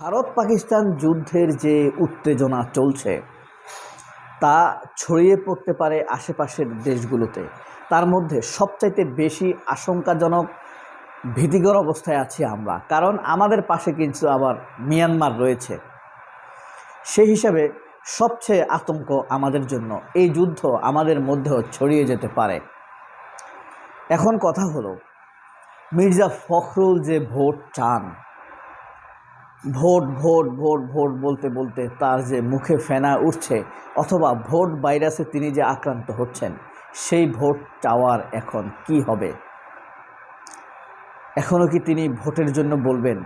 ভারত পাকিস্তান যুদ্ধের যে উত্তেজনা চলছে, তা ছড়িয়ে পড়তে পারে আশেপাশের দেশগুলোতে। তার মধ্যে সবচাইতে বেশি আশঙ্কাজনক, ভীতিকর অবস্থায় আছি আমরা। কারণ আমাদের পাশে কিন্তু আবার মিয়ানমার রয়েছে। সেই হিসাবে সবচেয়ে আতঙ্ক আমাদের জন্য, এই যুদ্ধ আমাদের মধ্যেও ছড়িয়ে যেতে পারে। এখন কথা হলো, মির্জা ফখরুল যে ভোট চান ভোট ভোট ভোট ভোট বলতে বলতে তার যে মুখে ফেনা উঠছে অথবা ভোট ভাইরাসে তিনি যে আক্রান্ত হচ্ছেন, সেই ভোট চাওয়ার এখন কি হবে? এখনও কি তিনি ভোটের জন্য বলবেন?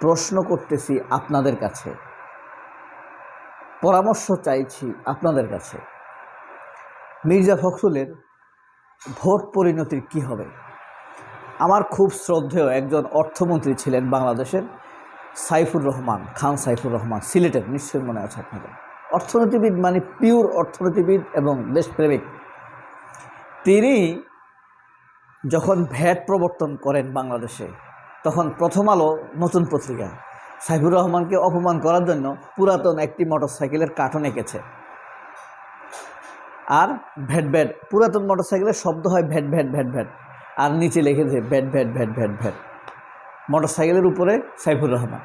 প্রশ্ন করতেছি আপনাদের কাছে। পরামর্শ চাইছি আপনাদের কাছে। মির্জা ফখরুলের ভোট পরিণতির কি হবে? আমার খুব শ্রদ্ধেয় একজন অর্থমন্ত্রী ছিলেন বাংলাদেশের। সাইফুর রহমান, খান সাইফুর রহমান, সিলেটের, নিশ্চয়ই মনে আছে আপনাদের। অর্থনীতিবিদ মানে পিওর অর্থনীতিবিদ এবং দেশপ্রেমিক। তিনি যখন ভ্যাট প্রবর্তন করেন বাংলাদেশে, তখন প্রথম আলো নতুন পত্রিকা। সাইফুর রহমানকে অপমান করার জন্য পুরাতন একটি মোটরসাইকেলের কার্টন এঁকেছে। আর ভ্যাট ভ্যাট, পুরাতন মোটরসাইকেলের শব্দ হয় ভ্যাট ভ্যাট ভ্যাট ভ্যাট। আর নিচে লিখেছে VAT VAT VAT VAT VAT. মোটরসাইকেলের উপরে সাইফুর রহমান।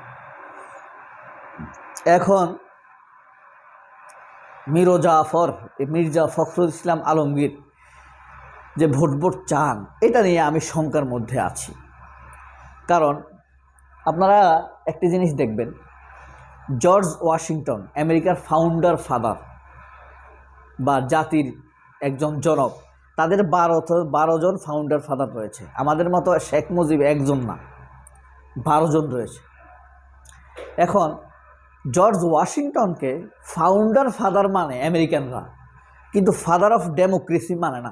এখন মিরো জাফর মির্জা ফখরুল ইসলাম আলমগীর যে ভোট ভোট চান, এটা নিয়ে আমি শঙ্কার মধ্যে আছি। কারণ আপনারা একটি জিনিস দেখবেন, জর্জ ওয়াশিংটন, আমেরিকার ফাউন্ডার ফাদার বা জাতির একজন জনক, তাদের বারো বারো জন ফাউন্ডার ফাদার রয়েছে। আমাদের মতো শেখ মুজিব একজন না। বারো জন রয়েছে। এখন জর্জ ওয়াশিংটনকে ফাউন্ডার ফাদার মানে আমেরিকানরা, কিন্তু ফাদার অফ ডেমোক্রেসি মানে না।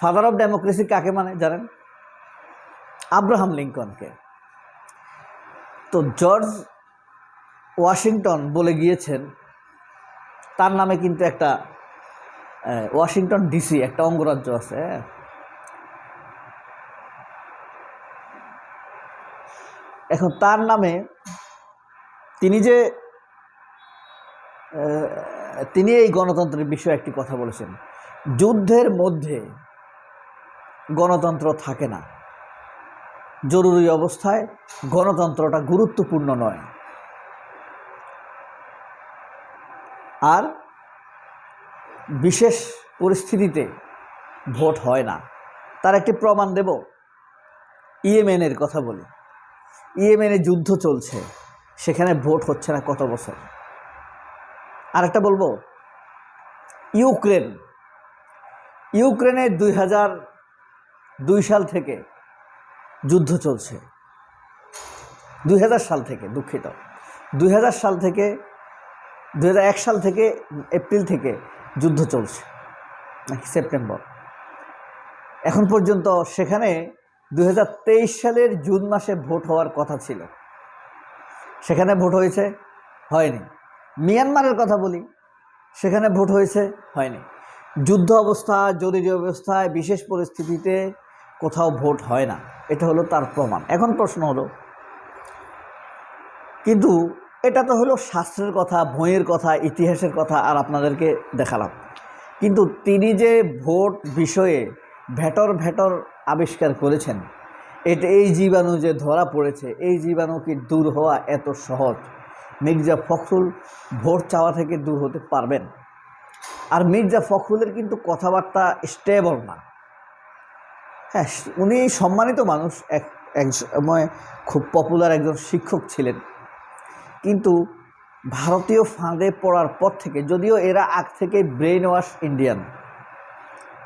ফাদার অফ ডেমোক্রেসি কাকে মানে জানেন? আব্রাহাম লিঙ্কনকে। তো জর্জ ওয়াশিংটন বলে গিয়েছেন, তার নামে কিন্তু একটা ওয়াশিংটন ডিসি, একটা অঙ্গরাজ্য আছে এখন তার নামে তিনি যে তিনি এই গণতন্ত্রের বিষয়ে একটি কথা বলেছেন। যুদ্ধের মধ্যে গণতন্ত্র থাকে না। জরুরি অবস্থায় গণতন্ত্রটা গুরুত্বপূর্ণ নয়। আর বিশেষ পরিস্থিতিতে ভোট হয় না। তার একটি প্রমাণ দেব। ইয়েমেনের কথা বলি। ইয়েমেনে যুদ্ধ চলছে, সেখানে ভোট হচ্ছে না কত বছর। আরেকটা বলব, ইউক্রেন। ইউক্রেনে দুই হাজার দুই সাল থেকে যুদ্ধ চলছে। দুই হাজার সাল থেকে, দুঃখিত। দুই হাজার সাল থেকে, দুই হাজার এক সাল থেকে, এপ্রিল থেকে যুদ্ধ চলছে, নাকি সেপ্টেম্বর। এখন পর্যন্ত সেখানে দু হাজার তেইশ সালের জুন মাসে ভোট হওয়ার কথা ছিল। সেখানে ভোট হয়েছে? হয়নি। মিয়ানমারের কথা বলি। সেখানে ভোট হয়েছে? হয়নি। যুদ্ধ অবস্থা, জরুরি অবস্থায়, বিশেষ পরিস্থিতিতে কোথাও ভোট হয় না। এটা হলো তার প্রমাণ। এখন প্রশ্ন হলো, কিন্তু এটা তো হলো শাস্ত্রের কথা, বইয়ের কথা, ইতিহাসের কথা, আর আপনাদেরকে দেখালাম। কিন্তু তিনি যে ভোট বিষয়ে ভেটর ভেটর আবিষ্কার করেছেন। এটা এই জীবাণু যে ধরা পড়েছে, এই জীবাণু কি দূর হওয়া এত সহজ? মির্জা ফখরুল ভোট চাওয়া থেকে দূর হতে পারবেন। আর মির্জা ফখরুলের কিন্তু কথাবার্তা স্টেবল না। হ্যাঁ উনি সম্মানিত মানুষ, এক এক সময় খুব পপুলার একজন শিক্ষক ছিলেন। কিন্তু ভারতীয় ফাঁদে পড়ার পর থেকে, যদিও এরা আগ থেকে ব্রেন ওয়াশ ইন্ডিয়ান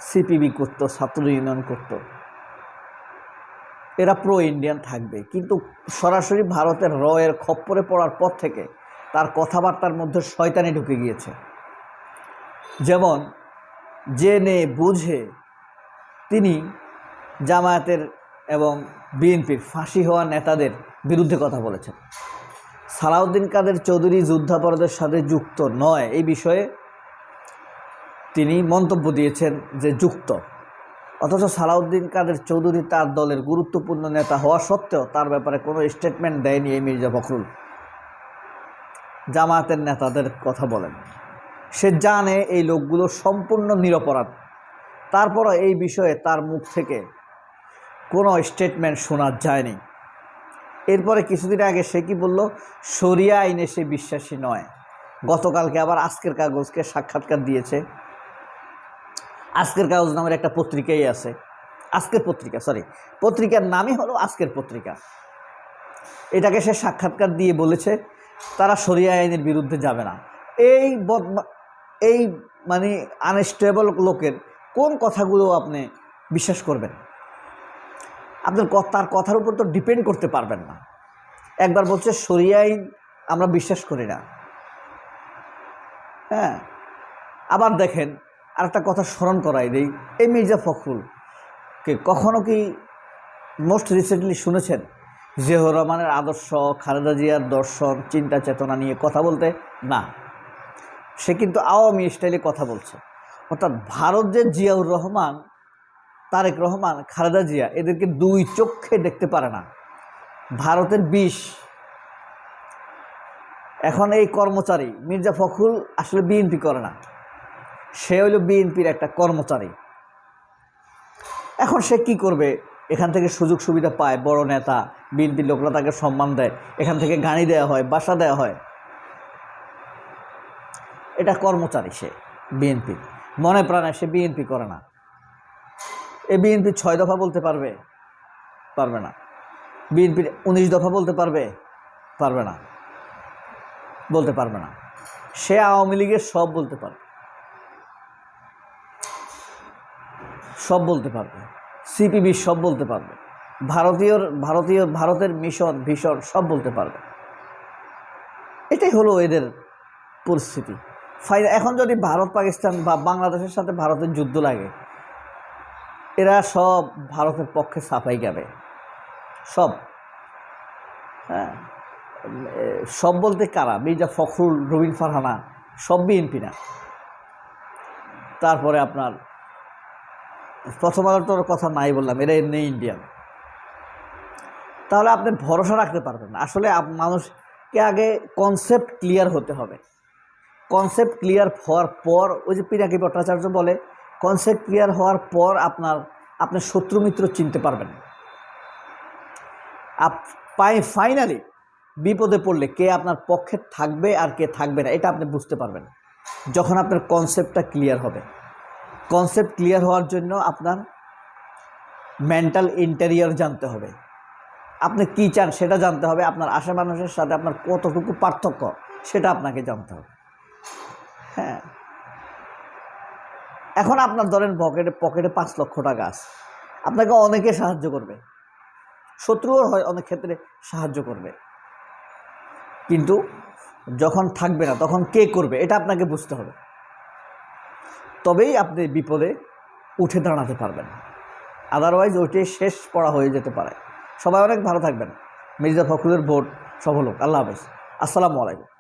সিপিবি করতো, ছাত্র ইউনিয়ন করতো। এরা প্রো ইন্ডিয়ান থাকবে। কিন্তু সরাসরি ভারতের র এর খপ্পরে পড়ার পর থেকে তার কথাবার্তার মধ্যে শয়তানি ঢুকে গিয়েছে। যেমন, জেনে বুঝে তিনি জামায়াতের এবং বিএনপির ফাঁসি হওয়া নেতাদের বিরুদ্ধে কথা বলেছেন। সালাউদ্দিন কাদের চৌধুরী যুদ্ধাপরাধের সাথে যুক্ত নয় এই বিষয়ে তিনি মন্তব্য দিয়েছেন যে যুক্ত। অথচ সালাউদ্দিন কাদের চৌধুরী তার দলের গুরুত্বপূর্ণ নেতা হওয়া সত্ত্বেও তার ব্যাপারে কোনো স্টেটমেন্ট দেয়নি এই মির্জা ফখরুল। জামায়াতের নেতাদের কথা বলেন। সে জানে এই লোকগুলো সম্পূর্ণ নিরপরাধ। তারপরও এই বিষয়ে তার মুখ থেকে কোনো স্টেটমেন্ট শোনা যায়নি। এরপরে কিছুদিন আগে সে কি বলল? শরিয়া আইনে সে বিশ্বাসী নয়। গতকালকে আবার আজকের কাগজকে সাক্ষাৎকার দিয়েছে। আজকের কাগজ নামের একটা পত্রিকাই আছে। আজকের পত্রিকা সরি পত্রিকার নামই হলো আজকের পত্রিকা। এটাকে সে সাক্ষাৎকার দিয়ে বলেছে, তারা শরিয়া আইনের বিরুদ্ধে যাবে না। এই বদমা, এই মানে আনস্টেবল লোকের কোন কথাগুলো আপনি বিশ্বাস করবেন? আপনার তার কথার উপর তো ডিপেন্ড করতে পারবেন না। একবার বলছে, শরিয়া আইন আমরা বিশ্বাস করি না। হ্যাঁ আবার দেখেন আর একটা কথা স্মরণ করাই দিই, এই মির্জা ফখরুলকে কখনো কি মোস্ট রিসেন্টলি শুনেছেন? জিয়াউর রহমানের আদর্শ, খালেদা জিয়ার দর্শন, চিন্তা চেতনা নিয়ে কথা বলতে? না। সে কিন্তু আওয়ামী স্টাইলে কথা বলছে। অর্থাৎ ভারত যে জিয়াউর রহমান, তারেক রহমান, খালেদা জিয়া, এদেরকে দুই চোখে দেখতে পারে না। ভারতের বিষ। এখন এই কর্মচারী মির্জা ফখরুল আসলে বিএনপি করে না। সে হইল বিএনপির একটা কর্মচারী। এখন সে কি করবে? এখান থেকে সুযোগ সুবিধা পায়, বড় নেতা, বিএনপির লোকরা তাকে সম্মান দেয়, এখান থেকে গাড়ি দেওয়া হয়, বাসা দেওয়া হয়। এটা কর্মচারী সে বিএনপি মনে প্রাণে সে বিএনপি করে না। এ বিএনপি ছয় দফা বলতে পারবে? পারবে না। বিএনপির উনিশ দফা বলতে পারবে? পারবে না। বলতে পারবে না। সে আওয়ামী লীগের সব বলতে পারবে। সব বলতে পারবে। সিপিবি সব বলতে পারবে। ভারতীয় ভারতীয়, ভারতের মিশন, ভীষণ সব বলতে পারবে। এটাই হলো এদের পরিস্থিতি। ফাইন, এখন যদি ভারত, পাকিস্তান বা বাংলাদেশের সাথে ভারতের যুদ্ধ লাগে, এরা সব ভারতের পক্ষে সাফাই গাবে। সব। হ্যাঁ? সব বলতে কারা? মির্জা ফখরুল, রবিন ফারহানা, সব বিএনপি না। তারপরে আপনার প্রথম আলোটার কথা নাই বললাম এরা এমনি ইন্ডিয়ান তাহলে আপনি ভরসা রাখতে পারবেন আসলে মানুষকে আগে কনসেপ্ট ক্লিয়ার হতে হবে। কনসেপ্ট ক্লিয়ার হওয়ার পর, ওই যে পিনাকি ভট্টাচার্য বলে কনসেপ্ট ক্লিয়ার হওয়ার পর আপনার, আপনি শত্রু মিত্র চিনতে পারবেন আপ, পাই ফাইনালি বিপদে পড়লে কে আপনার পক্ষে থাকবে আর কে থাকবে না, এটা আপনি বুঝতে পারবেন যখন আপনার কনসেপ্টটা ক্লিয়ার হবে। কনসেপ্ট ক্লিয়ার হওয়ার জন্য আপনার মেন্টাল ইন্টেরিয়র জানতে হবে। আপনি কী চান সেটা জানতে হবে, আপনার আশা মানুষের সাথে আপনার কতটুকু পার্থক্য সেটা আপনাকে জানতে হবে। হ্যাঁ। এখন আপনার ধরেন পকেটে পকেটে পাঁচ লক্ষ টাকা আছে। আপনাকে অনেকে সাহায্য করবে। শত্রুও হয় অনেক ক্ষেত্রে সাহায্য করবে। কিন্তু যখন থাকবে না, তখন কে করবে, এটা আপনাকে বুঝতে হবে। তবেই আপনি বিপদে উঠে দাঁড়াতে পারবেন। আদারওয়াইজ ওইটি শেষ পড়া হয়ে যেতে পারে। সবাই অনেক ভালো থাকবেন। মির্জা ফখরুলের ভোট সফল হোক। আল্লাহ হাফেজ। আসসালামু আলাইকুম।